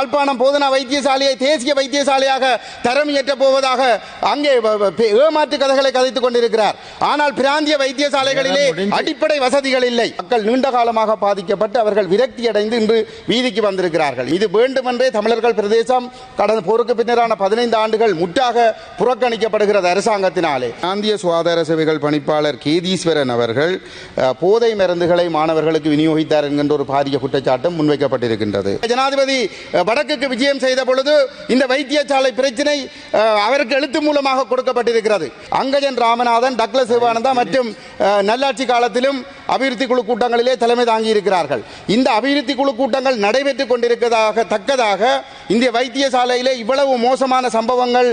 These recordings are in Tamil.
யாழ்ப்பாணம் போதனா வைத்தியசாலையை தேசிய வைத்தியசாலையாக தரம் ஏற்றப் போவதாக அங்கே ஏமாற்று கதைகளை கதைத்துக் கொண்டிருக்கிறார். ஆனால் பிராந்திய வைத்தியசாலைகளிலே அடிப்படை வசதிகள் இல்லை. மக்கள் நீண்ட காலமாக பாதிக்கப்பட்டு அவர்கள் விரக்தி அடைந்து இன்று வீதிக்கு வந்திருக்கிறார்கள். இது வேண்டுமென்றே தமிழர்கள் பிரதேசம் கடந்த போருக்கு பின்னரான பதினைந்து ஆண்டுகள் முற்றாக புறக்கணிக்கப்படுகிறது அரசாங்கத்தினாலே. பிராந்திய சுகாதார சேவைகள் பணிப்பாளர் கேதீஸ்வரன் அவர்கள் போதை மருந்துகளை மாணவர்களுக்கு விநியோகித்தார் என்கின்ற ஒரு பாரிய குற்றச்சாட்டும் முன்வைக்கப்பட்டிருக்கின்றது. ஜனாதிபதி வடக்குக்கு விஜயம் செய்த பொழுது இந்த வைத்தியசாலை பிரச்சினை அவருக்கு எழுத்து மூலமாக கொடுக்கப்பட்டிருக்கிறது. அங்கஜன் ராமநாதன் டக்ளஸ் சிவானந்தா மற்றும் நல்லாட்சி காலத்திலும் அபிவிருத்தி குழு கூட்டங்களிலே தலைமை தாங்கி இருக்கிறார்கள் இந்த அபிவிருத்தி குழு கூட்டங்கள் நடைபெற்று கொண்டிருக்கிறதாக தக்கதாக இந்திய வைத்தியசாலையிலே இவ்வளவு மோசமான சம்பவங்கள்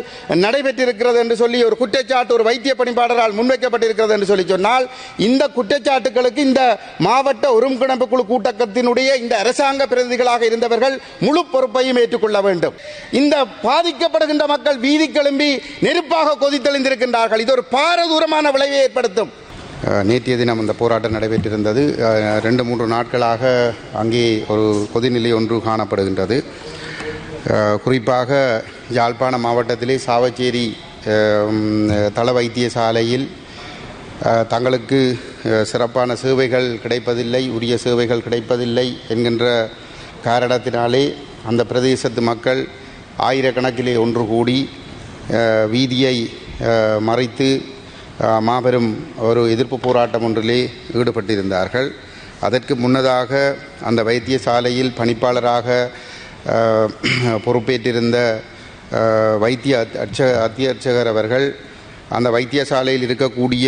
நடைபெற்றிருக்கிறது என்று சொல்லி ஒரு குற்றச்சாட்டு ஒரு வைத்திய பணிப்பாளரால் முன்வைக்கப்பட்டிருக்கிறது என்று சொல்லி சொன்னால் இந்த குற்றச்சாட்டுகளுக்கு இந்த மாவட்ட ஒருங்கிணைப்பு குழு கூட்டத்தினுடைய இந்த அரசாங்க பிரதிநிதிகளாக இருந்தவர்கள் முழு பொறுப்பையும் ஏற்றுக்கொள்ள வேண்டும். இந்த பாதிக்கப்படுகின்ற மக்கள் வீதி கிளம்பி நெருப்பாக கொதித்தெழுந்திருக்கின்றார்கள். இது ஒரு பாரதூரமான விளைவை ஏற்படுத்தும். நேற்றைய தினம் அந்த போராட்டம் நடைபெற்றிருந்தது. ரெண்டு மூன்று நாட்களாக அங்கே ஒரு கொதிநிலை ஒன்று காணப்படுகின்றது. குறிப்பாக யாழ்ப்பாண மாவட்டத்திலே சாவச்சேரி தள வைத்தியசாலையில் தங்களுக்கு சிறப்பான சேவைகள் கிடைப்பதில்லை உரிய சேவைகள் கிடைப்பதில்லை என்கின்ற காரணத்தினாலே அந்த பிரதேசத்து மக்கள் ஆயிரக்கணக்கிலே ஒன்று கூடி வீதியை மறைத்து மாபெரும் ஒரு எதிர்ப்பு போராட்டம் ஒன்றிலே ஈடுபட்டிருந்தார்கள். அதற்கு முன்னதாக அந்த வைத்தியசாலையில் பணிப்பாளராக பொறுப்பேற்றிருந்த வைத்திய அச்ச அட்ச அத்தியட்சகர் அவர்கள் அந்த வைத்தியசாலையில் இருக்கக்கூடிய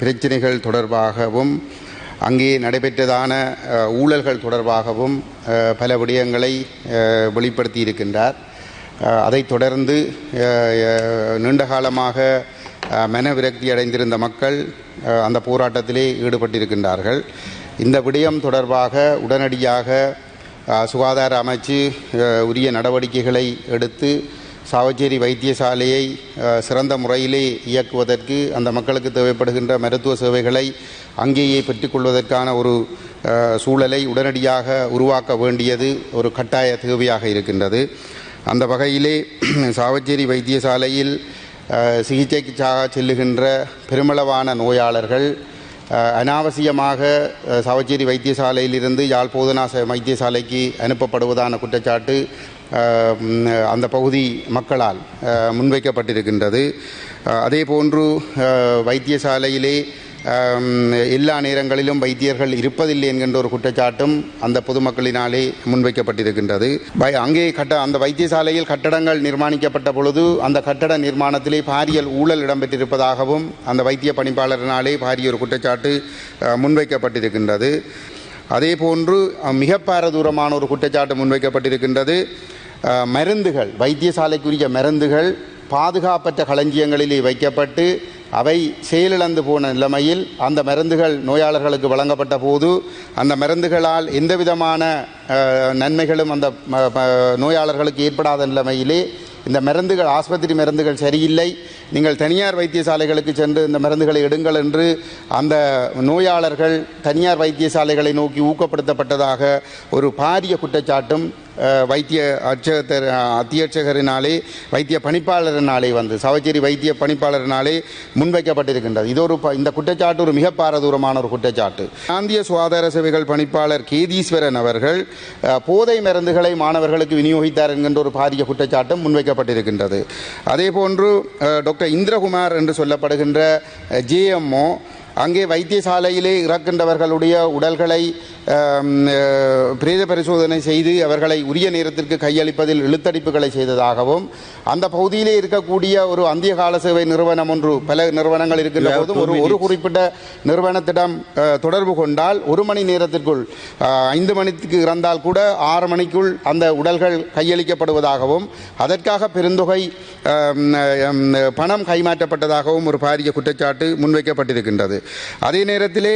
பிரச்சனைகள் தொடர்பாகவும் அங்கே நடைபெற்றதான ஊழல்கள் தொடர்பாகவும் பல விடயங்களை வெளிப்படுத்தி இருக்கின்றார் அதைத் தொடர்ந்து நீண்ட காலமாக மன விரக்தி அடைந்திருந்த மக்கள் அந்த போராட்டத்திலே ஈடுபட்டிருக்கின்றார்கள். இந்த விடயம் தொடர்பாக உடனடியாக சுகாதார அமைச்சு உரிய நடவடிக்கைகளை எடுத்து சாவச்சேரி வைத்தியசாலையை சிறந்த முறையிலே இயக்குவதற்கு அந்த மக்களுக்கு தேவைப்படுகின்ற மருத்துவ சேவைகளை அங்கேயே பெற்றுக்கொள்வதற்கான ஒரு சூழலை உடனடியாக உருவாக்க வேண்டியது ஒரு கட்டாய தேவையாக இருக்கின்றது. அந்த வகையிலே சாவச்சேரி வைத்தியசாலையில் சிகிச்சைக்காக செல்லுகின்ற பெருமளவான நோயாளர்கள் அனாவசியமாக சவச்சேரி வைத்தியசாலையிலிருந்து யாழ் போதனா ச- வைத்தியசாலைக்கு அனுப்பப்படுவதான குற்றச்சாட்டு அந்த பகுதி மக்களால் முன்வைக்கப்பட்டிருக்கின்றது. அதேபோன்று அதே போன்று வைத்தியசாலையிலே எல்லா நேரங்களிலும் வைத்தியர்கள் இருப்பதில்லை என்கின்ற ஒரு குற்றச்சாட்டும் அந்த பொதுமக்களினாலே முன்வைக்கப்பட்டிருக்கின்றது. அங்கே கட்ட அந்த வைத்தியசாலையில் கட்டடங்கள் நிர்மாணிக்கப்பட்ட பொழுது அந்த கட்டட நிர்மாணத்திலே பாரியல் ஊழல் இடம்பெற்றிருப்பதாகவும் அந்த வைத்திய பணிப்பாளரினாலே பாரிய ஒரு குற்றச்சாட்டு முன்வைக்கப்பட்டிருக்கின்றது. அதே போன்று மிக பாரதூரமான ஒரு குற்றச்சாட்டு முன்வைக்கப்பட்டிருக்கின்றது. மருந்துகள் வைத்தியசாலைக்குரிய மருந்துகள் பாதுகாப்பற்ற களஞ்சியங்களிலே வைக்கப்பட்டு அவை செயலிழந்து போன நிலைமையில் அந்த மருந்துகள் நோயாளர்களுக்கு வழங்கப்பட்ட போது அந்த மருந்துகளால் எந்த விதமான நன்மைகளும் அந்த நோயாளர்களுக்கு ஏற்படாத நிலைமையிலே இந்த மருந்துகள் ஆஸ்பத்திரி மருந்துகள் சரியில்லை. நீங்கள் தனியார் வைத்தியசாலைகளுக்கு சென்று இந்த மருந்துகளை எடுங்கள் என்று அந்த நோயாளர்கள் தனியார் வைத்தியசாலைகளை நோக்கி ஊக்கப்படுத்தப்பட்டதாக ஒரு பாரிய குற்றச்சாட்டும் வைத்திய அர்ச்சகர் அத்தியட்சகரினாலே வைத்திய பணிப்பாளரினாலே வந்து சவச்சேரி வைத்திய பணிப்பாளரினாலே முன்வைக்கப்பட்டிருக்கின்றது. இது ஒரு ப- இந்த குற்றச்சாட்டு ஒரு மிக பாரதூரமான ஒரு குற்றச்சாட்டு. பிராந்திய சுகாதார சேவைகள் பணிப்பாளர் கேதீஸ்வரன் அவர்கள் போதை மருந்துகளை மாணவர்களுக்கு விநியோகித்தார் என்கின்ற ஒரு பாரிய குற்றச்சாட்டும் முன்வைக்கப்பட்டிருக்கின்றது. அதே போன்று டாக்டர் இந்திரகுமார் என்று சொல்லப்படுகின்ற ஜேஎம்ஓ அங்கே வைத்தியசாலையிலே இறக்கின்றவர்களுடைய உடல்களை பிரேத பரிசோதனை செய்து அவர்களை உரிய நேரத்திற்கு கையளிப்பதில் இழுத்தடிப்புகளை செய்ததாகவும் அந்த பகுதியிலே இருக்கக்கூடிய ஒரு அந்திய கால சேவை நிறுவனம் ஒன்று பல நிறுவனங்கள் இருக்கின்ற போதும் ஒரு ஒரு குறிப்பிட்ட நிறுவனத்திடம் தொடர்பு கொண்டால் ஒரு மணி நேரத்திற்குள் ஐந்து மணிக்கு இறந்தால் கூட ஆறு மணிக்குள் அந்த உடல்கள் கையளிக்கப்படுவதாகவும் அதற்காக பெருந்தொகை பணம் கைமாற்றப்பட்டதாகவும் ஒரு பாரிய குற்றச்சாட்டு முன்வைக்கப்பட்டிருக்கின்றது. அதே நேரத்திலே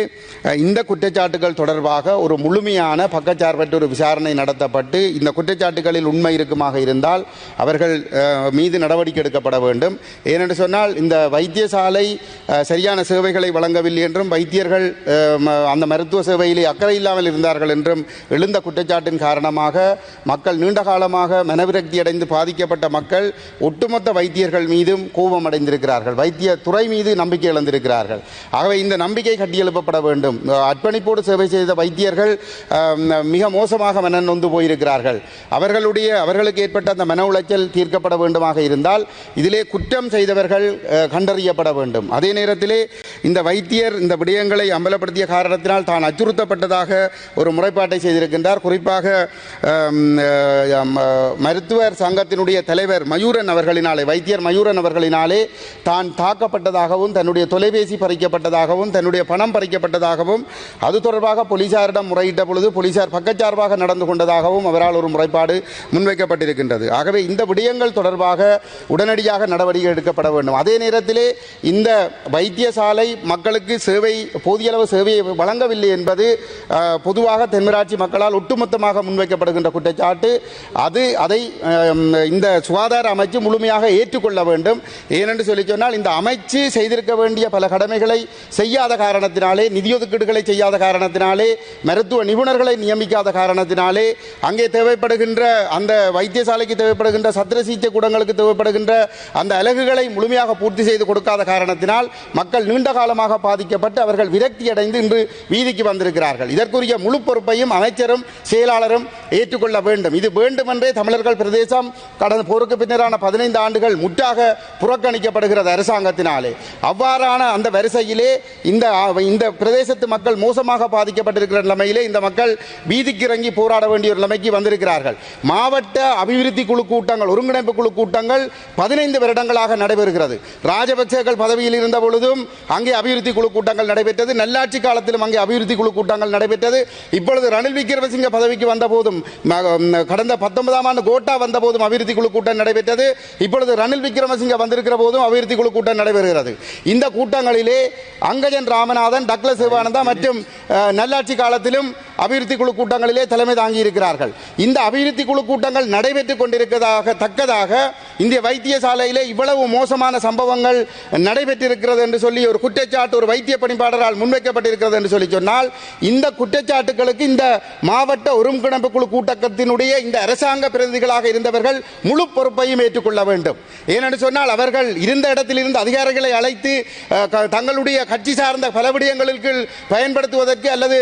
இந்த குற்றச்சாட்டுகள் தொடர்பாக ஒரு முழுமையான பக்கச்சார்பற்ற ஒரு விசாரணை நடத்தப்பட்டு இந்த குற்றச்சாட்டுகளில் உண்மை இருக்குமாக இருந்தால் அவர்கள் மீது நடவடிக்கை எடுக்கப்பட வேண்டும். ஏனென்று சொன்னால் இந்த வைத்தியசாலை சரியான சேவைகளை வழங்கவில்லை என்றும் வைத்தியர்கள் ம- அந்த மருத்துவ சேவையிலே அக்கறை இல்லாமல் இருந்தார்கள் என்றும் எழுந்த குற்றச்சாட்டின் காரணமாக மக்கள் நீண்ட காலமாக மனவிரக்தி அடைந்து பாதிக்கப்பட்ட மக்கள் ஒட்டுமொத்த வைத்தியர்கள் மீதும் கோபம் அடைந்திருக்கிறார்கள். வைத்திய துறை மீது நம்பிக்கை இழந்திருக்கிறார்கள். ஆகவே இந்த நம்பிக்கை கட்டியெழுப்பப்பட வேண்டும். அர்ப்பணிப்போடு சேவை செய்த வைத்தியர் ஆசிரியர்கள் மிக மோசமாக மன நொந்து போயிருக்கிறார்கள். அவர்களுடைய அவர்களுக்கு ஏற்பட்ட அந்த மன உளைச்சல் தீர்க்கப்பட வேண்டுமாக இருந்தால் இதிலே குற்றம் செய்தவர்கள் கண்டறியப்பட வேண்டும். அதே நேரத்திலே இந்த வைத்தியர் இந்த விடயங்களை அம்பலப்படுத்திய காரணத்தினால் தான் அச்சுறுத்தப்பட்டதாக ஒரு முறைப்பாட்டை செய்திருக்கின்றார். குறிப்பாக மருத்துவர் சங்கத்தினுடைய தலைவர் மயூரன் அவர்களினாலே வைத்தியர் மயூரன் அவர்களினாலே தான் தாக்கப்பட்டதாகவும் தன்னுடைய தொலைபேசி பறிக்கப்பட்டதாகவும் தன்னுடைய பணம் பறிக்கப்பட்டதாகவும் அது தொடர்பாக போலீசாரிடம் முறையிட்ட பொழுது போலீசார் பக்கச்சார்பாக நடந்து கொண்டதாகவும் அவரால் ஒரு முறைப்பாடு முன்வைக்கப்பட்டிருக்கின்றது. ஆகவே இந்த விடயங்கள் தொடர்பாக உடனடியாக நடவடிக்கை எடுக்கப்பட வேண்டும். அதே நேரத்திலே இந்த வைத்தியசாலை மக்களுக்கு சேவை போதிய அளவு சேவையை வழங்கவில்லை என்பது பொதுவாக தென்மராட்சி மக்களால் ஒட்டுமொத்தமாக முன்வைக்கப்படுகின்ற குற்றச்சாட்டு. அது அதை இந்த சுகாதார அமைச்சு முழுமையாக ஏற்றுக்கொள்ள வேண்டும். ஏனென்று சொல்லி சொன்னால் இந்த அமைச்சு செய்திருக்க வேண்டிய பல கடமைகளை செய்யாத காரணத்தினாலே நிதி ஒதுக்கீடுகளை செய்யாத காரணத்தினாலே மருத்துவ நிபுணர்களை நியமிக்காத காரணத்தினாலே அங்கே தேவைப்படுகின்ற அந்த வைத்தியசாலைக்கு தேவைப்படுகின்ற சத்திர சிகிச்சை கூடங்களுக்கு தேவைப்படுகின்ற அந்த அலகுகளை முழுமையாக பூர்த்தி செய்து கொடுக்காத காரணத்தினால் மக்கள் நீண்ட காலமாக பாதிக்கப்பட்டு அவர்கள் விரக்தி அடைந்து இன்று வீதிக்கு வந்திருக்கிறார்கள். இதற்குரிய முழு பொறுப்பையும் அமைச்சரும் செயலாளரும் ஏற்றுக்கொள்ள வேண்டும். இது வேண்டுமென்றே தமிழர்கள் பிரதேசம் கடந்த போருக்கு பின்னரான பதினைந்து ஆண்டுகள் முற்றாக புறக்கணிக்கப்படுகிறது அரசாங்கத்தினாலே. அவ்வாறான அந்த வரிசையிலே இந்த இந்த பிரதேசத்து மக்கள் மோசமாக பாதிக்கப்பட்டிருக்கிற நிலைமையிலே இந்த மக்கள் வீதிக்கு இறங்கி போராட வேண்டிய ஒரு நிலைமைக்கு வந்திருக்கிறார்கள். மாவட்ட அபிவிருத்தி குழு கூட்டங்கள் ஒருங்கிணைப்பு குழு கூட்டங்கள் பதினைந்து வருடங்களாக நடைபெறுகிறது. ராஜபக்சேக்கள் பதவியில் இருந்த பொழுதும் அங்கே அபிவிருத்தி குழு கூட்டங்கள் நடைபெற்றது. நல்லாட்சி காலத்திலும் அங்கே அபிவிருத்தி குழு கூட்டங்கள் நடைபெற்றது. இப்பொழுது ரணில் விக்ரமசிங்க பதவிக்கு வந்த போதும் கடந்த பத்தொன்பதாம் ஆண்டு கோட்டா வந்த போதும் அபிவிருத்தி குழு கூட்டம் நடைபெற்றது. இப்பொழுது ரணில் விக்ரமசிங்க வந்திருக்கிற போதும் அபிவிருத்தி குழு கூட்டம் நடைபெறுகிறது. இந்த கூட்டங்களிலே அங்கஜன் ராமநாதன் டக்ளஸ் சிவானந்தா மற்றும் நல்லாட்சி காலத்திலும் அபிவிருத்தி குழு கூட்டங்களிலே தலைமை தாங்கி இருக்கிறார்கள் இந்த அபிவிருத்தி குழு கூட்டங்கள் நடைபெற்றுக் கொண்டிருக்கிறதாக தக்கதாக இந்திய வைத்தியசாலையிலே இவ்வளவு மோசமான சம்பவங்கள் நடைபெற்றிருக்கிறது என்று சொல்லி ஒரு குற்றச்சாட்டு ஒரு வைத்திய பணிப்பாளரால் முன்வைக்கப்பட்டிருக்கிறது என்று சொல்லி சொன்னால் இந்த குற்றச்சாட்டுகளுக்கு இந்த மாவட்ட ஒருங்கிணைப்பு குழு கூட்டத்தினுடைய இந்த அரசாங்க பிரதிநிதிகளாக இருந்தவர்கள் முழு பொறுப்பையும் ஏற்றுக்கொள்ள வேண்டும். ஏனென்று சொன்னால் அவர்கள் இருந்த இடத்தில் இருந்து அதிகாரிகளை அழைத்து தங்களுடைய கட்சி சார்ந்த பல விடயங்களுக்கு பயன்படுத்துவதற்கு அல்லது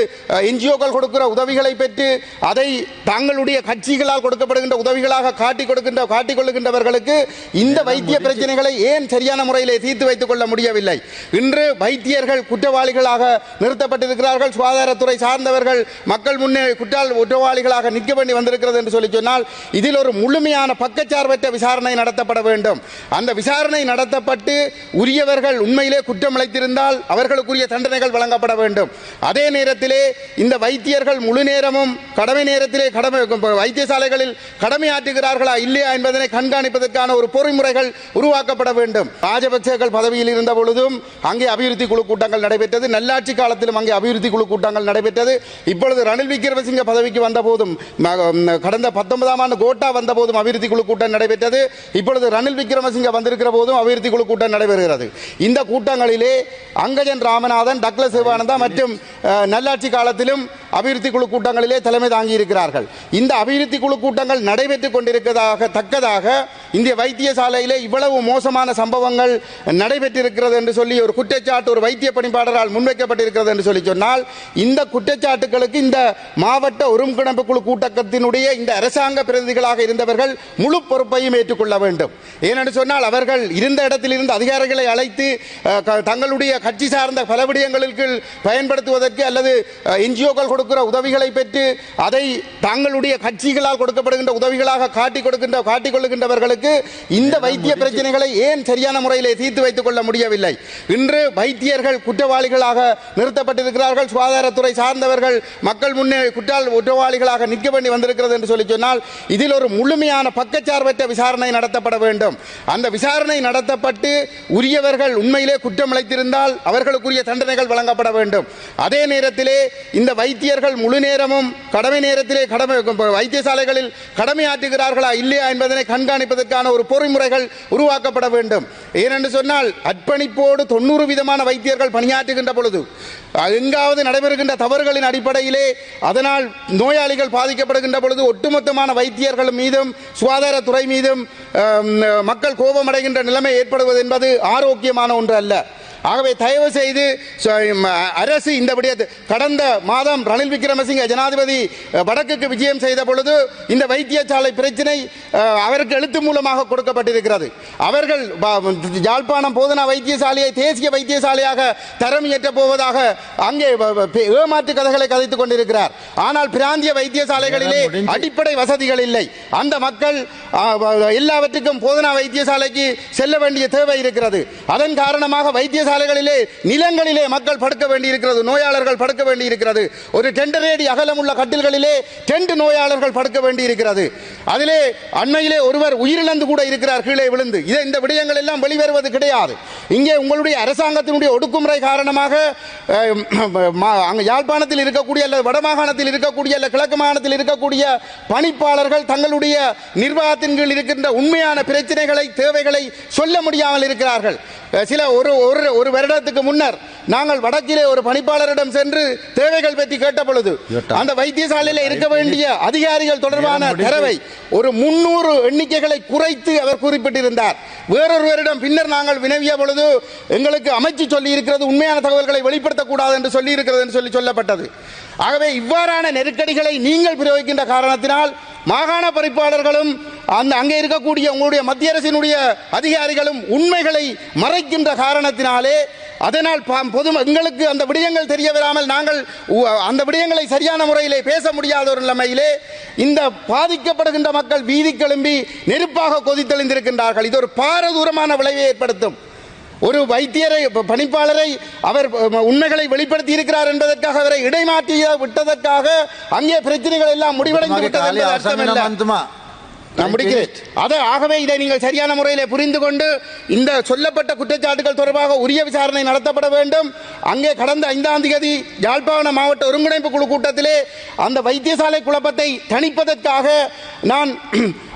என்ஜிஓக்கள் கொடுக்கிற உதவிகளை பெற்று அதை தங்களுடைய கட்சிகளால் கொடுக்கப்படுகின்ற உதவிகளாக காட்டிக் கொடுக்கின்ற காட்டிக் கொள்ளுகின்றவர்களுக்கு இந்த வைத்திய பிரச்சனைகளை ஏன் சரியான முறையிலே தீர்த்து வைத்துக் கொள்ள முடியவில்லை? இன்று வைத்தியர்கள் குற்றவாளிகளாக நிறுத்தப்பட்டிருக்கிறார்கள். சுகாதாரத்துறை சார்ந்தவர்கள் மக்கள் முன்னே குற்றால் குற்றவாளிகளாக நிற்க வேண்டி வந்திருக்கிறது என்று சொல்லி சொன்னால் இதில் ஒரு முழுமையான பக்கச்சார்பற்ற விசாரணை நடத்தப்பட வேண்டும். அந்த விசாரணை நடத்தப்பட்டு உரியவர்கள் உண்மையிலே குற்றம் இழைத்திருந்தால் அவர்களுக்குரிய தண்டனைகள் வழங்கப்பட வேண்டும். அதே நேரத்திலே இந்த வைத்தியர்கள் முழு நேரமும் கடமை நேரத்திலே கடமை வைத்தியசாலைகளில் கடமையாற்றுகிறார்களா இல்லையா என்பதனை கண்காணிப்பதற்கான ஒரு பொறிமுறைகள் உருவாக்கப்பட வேண்டும். ராஜபக்சேக்கள் பதவியில் இருந்த பொழுதும் அங்கே அபிவிருத்தி குழு கூட்டங்கள் நடைபெற்றது. நல்லாட்சி காலத்திலும் அங்கே அபிவிருத்தி குழு கூட்டங்கள் நடைபெற்றது. இப்பொழுது ரணில் விக்ரமசிங்க பதவிக்கு வந்த போதும் கடந்த பத்தொன்பதாம் ஆண்டு கோட்டா வந்த போதும் அபிவிருத்தி குழு கூட்டம் நடைபெற்றது. இப்பொழுது ரணில் விக்ரமசிங்க வந்திருக்கிற போதும் அபிவிருத்தி குழு கூட்டம் நடைபெறுகிறது. இந்த கூட்டங்களிலே அங்கஜன் ராமநாதன் டக்ளஸ் சிவானந்தா மற்றும் நல்லாட்சி காலத்திலும் அபிவிருத்தி குழு கூட்டங்களிலே தலைமை தாங்கி இருக்கிறார்கள் இந்த அபிவிருத்தி குழு கூட்டங்கள் நடைபெற்றுக் கொண்டிருக்கிறதாக தக்கதாக இந்திய வைத்தியசாலையிலே இவ்வளவு மோசமான சம்பவங்கள் நடைபெற்றிருக்கிறது என்று சொல்லி ஒரு குற்றச்சாட்டு ஒரு வைத்திய பணிப்பாளரால் முன்வைக்கப்பட்டிருக்கிறது என்று சொல்லி சொன்னால் இந்த குற்றச்சாட்டுகளுக்கு இந்த மாவட்ட ஒருங்கிணைப்பு குழு கூட்டத்தினுடைய இந்த அரசாங்க பிரதிநிதிகளாக இருந்தவர்கள் முழு பொறுப்பையும் ஏற்றுக்கொள்ள வேண்டும். ஏனென்று சொன்னால் அவர்கள் இருந்த இடத்திலிருந்து அதிகாரிகளை அழைத்து க- தங்களுடைய கட்சி சார்ந்த பல விடயங்களுக்கு பயன்படுத்துவதற்கு அல்லது என்ஜிஓக்கள் கொடுக்கிற உதவிகளை பெற்று அதை தங்களுடைய கட்சிகளால் கொடுக்கப்படுகின்ற உதவிகளாக காட்டிக் கொடுக்கின்ற காட்டிக் கொள்ளுகின்றவர்களுக்கு இந்த வைத்திய பிரச்சனைகளை ஏன் சரியான முறையிலே தீர்த்து வைத்துக் கொள்ள முடியவில்லை? இன்று வைத்தியர்கள் குற்றவாளிகளாக நிறுத்தப்பட்டிருக்கிறார்கள். சுகாதாரத்துறை சார்ந்தவர்கள் மக்கள் முன்னே குற்றால் குற்றவாளிகளாக நிற்க வேண்டி வந்திருக்கிறது என்று சொல்லி சொன்னால் இதில் ஒரு முழுமையான பக்கச்சார்பற்ற விசாரணை நடத்தப்பட வேண்டும். அந்த விசாரணை நடத்தப்பட்டு உரியவர்கள் உண்மையிலே குற்றம் இழைத்திருந்தால் அவர்களுக்குரிய தண்டனைகள் வழங்கப்பட வேண்டும். அதே நேரத்திலே இந்த வைத்தியர்கள் முழு நேரமும் கடமை நேரத்திலே கடமை வைத்தியசாலைகளில் கடமையாற்றுகிறார்களா இல்லையா என்பதனை கண்காணிப்பதற்கான ஒரு பொறிமுறைகள் உருவாக்கப்பட வேண்டும். ஏனென்று சொன்னால் அர்ப்பணிப்போடு தொண்ணூறு விதமான வைத்தியர்கள் பணியாற்றுகின்ற பொழுது எங்காவது நடைபெறுகின்ற தவறுகளின் அடிப்படையிலே அதனால் நோயாளிகள் பாதிக்கப்படுகின்ற பொழுது ஒட்டுமொத்தமான வைத்தியர்கள் மீதும் சுகாதாரத்துறை மீதும் மக்கள் கோபமடைகின்ற நிலைமை ஏற்படுவது என்பது ஆரோக்கியமான ஒன்று அல்ல. ஆகவே தயவு செய்து அரசு இந்த விடயத்தை கடந்த மாதம் ரணில் விக்ரமசிங்க ஜனாதிபதி வடக்குக்கு விஜயம் செய்த பொழுது இந்த வைத்தியசாலை பிரச்சினை அவருக்கு எழுத்து மூலமாக கொடுக்கப்பட்டிருக்கிறது. அவர்கள் யாழ்ப்பாணம் போதனா வைத்தியசாலையை தேசிய வைத்தியசாலையாக தரம் ஏற்றப் போவதாக அங்கே ஏமாற்று கதைகளை கதைத்துக் கொண்டிருக்கிறார். ஆனால் பிராந்திய வைத்தியசாலைகளிலே. அடிப்படை வசதிகள் இல்லை. அந்த மக்கள் எல்லாவற்றுக்கும் போதனா வைத்தியசாலைக்கு செல்ல வேண்டிய தேவை இருக்கிறது. அதன் காரணமாக பாடசாலைகளிலே நிலங்களிலே மக்கள் படுக்க வேண்டியிருக்கிறது நோயாளர்கள் படுக்க வேண்டியிருக்கிறது. ஒரு டெண்டரேடி அகலமுள்ள கட்டில்களிலே டென்ட் நோயாளர்கள் படுக்க வேண்டியிருக்கிறது. அதிலே அண்மையிலே ஒருவர் உயிரிழந்து கூட இருக்கிறார் கீழே விழுந்து. இதை இந்த விடயங்கள் எல்லாம் வெளிவருவது கிடையாது. இங்கே உங்களுடைய அரசாங்கத்தினுடைய ஒடுக்குமுறை காரணமாக அங்கே மா- யாழ்ப்பாணத்தில் இருக்கக்கூடிய அல்லது வடமாகாணத்தில் இருக்கக்கூடிய அல்ல கிழக்கு மாகாணத்தில் இருக்கக்கூடிய பணிப்பாளர்கள் தங்களுடைய நிர்வாகத்தின் கீழ் இருக்கின்ற உண்மையான பிரச்சனைகளை தேவைகளை சொல்ல முடியாமல் இருக்கிறார்கள். சில ஒரு ஒரு ஒரு வருடத்துக்கு முன்னர் நாங்கள் வடக்கிலே ஒரு பணிப்பாளரிடம் சென்று தேவைகள் பற்றி கேட்ட பொழுது அந்த வைத்தியசாலையில் இருக்க வேண்டிய அதிகாரிகள் தொடர்பான. தரவை ஒரு முன்னூறு எண்ணிக்கைகளை குறைத்து அவர் குறிப்பிட்டிருந்தார். வேறொருவரிடம் பின்னர் நாங்கள் வினவிய பொழுது எங்களுக்கு அமைச்சு சொல்லி இருக்கிறது உண்மையான தகவல்களை வெளிப்படுத்தக்கூடாது என்று சொல்லி இருக்கிறது என்று சொல்லி சொல்லப்பட்டது. ஆகவே இவ்வாறான நெருக்கடிகளை நீங்கள் பிரயோகிக்கின்ற காரணத்தினால் மாகாண பறிப்பாளர்களும் அந்த அங்கே இருக்கக்கூடிய உங்களுடைய மத்திய அரசினுடைய அதிகாரிகளும் உண்மைகளை மறைக்கின்ற காரணத்தினாலே அதனால் பொது எங்களுக்கு அந்த விடயங்கள் தெரிய வராமல் நாங்கள் அந்த விடயங்களை சரியான முறையிலே பேச முடியாத ஒரு நிலைமையிலே இந்த பாதிக்கப்படுகின்ற மக்கள் வீதி கிளம்பி நெருப்பாக கொதித்தெழுந்திருக்கின்றார்கள். இது ஒரு பாரதூரமான விளைவை ஏற்படுத்தும். ஒரு வைத்தியரை பணிப்பாளரை அவர் உண்மைகளை வெளிப்படுத்தி இருக்கிறார் என்பதற்காக அவரை இடைமாற்றி விட்டதற்காக அங்கே பிரச்சனைகள் எல்லாம் முடிவடைந்து விட்டது நான் முடிக்கிறேன் அதை ஆகவே இதை நீங்கள் சரியான முறையிலே புரிந்து கொண்டு இந்த சொல்லப்பட்ட குற்றச்சாட்டுகள் தொடர்பாக உரிய விசாரணை நடத்தப்பட வேண்டும். அங்கே கடந்த ஐந்தாம் தேதி யாழ்ப்பாண மாவட்ட ஒருங்கிணைப்பு குழு கூட்டத்திலே அந்த வைத்தியசாலை குழப்பத்தை தணிப்பதற்காக நான்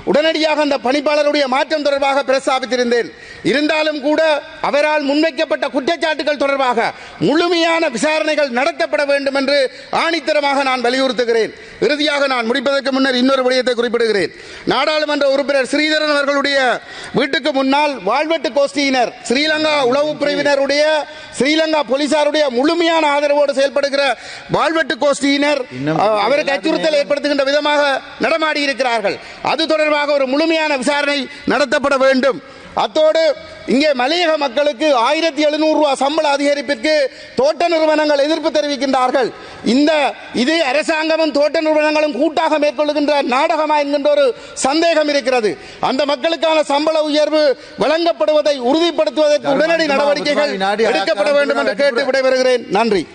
உடனடியாக அந்த பணிப்பாளருடைய மாற்றம் தொடர்பாக பிரஸ்தாபித்திருந்தேன். இருந்தாலும் கூட அவரால் முன்வைக்கப்பட்ட குற்றச்சாட்டுகள் தொடர்பாக முழுமையான விசாரணைகள் நடத்தப்பட வேண்டும் என்று ஆணித்தரமாக நான் வலியுறுத்துகிறேன். இறுதியாக நான் முடிப்பதற்கு முன்னர் இன்னொரு விடயத்தை குறிப்பிடுகிறேன். நாடாளுமன்ற உறுப்பினர் ஸ்ரீதரன் அவர்களுடைய வீட்டுக்கு முன்னால் வாழ்வெட்டு கோஷ்டியினர் ஸ்ரீலங்கா உளவு பிரிவினருடைய ஸ்ரீலங்கா போலீசாருடைய முழுமையான ஆதரவோடு செயல்படுகிற வாழ்வெட்டு கோஷ்டியினர் அவருக்கு அச்சுறுத்தல் ஏற்படுத்துகின்ற விதமாக நடமாடி இருக்கிறார்கள் அது தொடர்பாக ஒரு முழுமையான விசாரணை நடத்தப்பட வேண்டும். அத்தோடு இங்கே மலையக மக்களுக்கு ஆயிரத்தி எழுநூறு ரூபாய் சம்பள அதிகரிப்பிற்கு தோட்ட நிறுவனங்கள் எதிர்ப்பு தெரிவிக்கின்றார்கள். இந்த இது அரசாங்கமும் தோட்ட நிறுவனங்களும் கூட்டாக மேற்கொள்ளுகின்ற நாடகமா என்கின்ற ஒரு சந்தேகம் இருக்கிறது. அந்த மக்களுக்கான சம்பள உயர்வு வழங்கப்படுவதை உறுதிப்படுத்துவதற்கு உடனடி நடவடிக்கைகள் எடுக்கப்பட வேண்டும் என்று கேட்டு விடைபெறுகிறேன். நன்றி.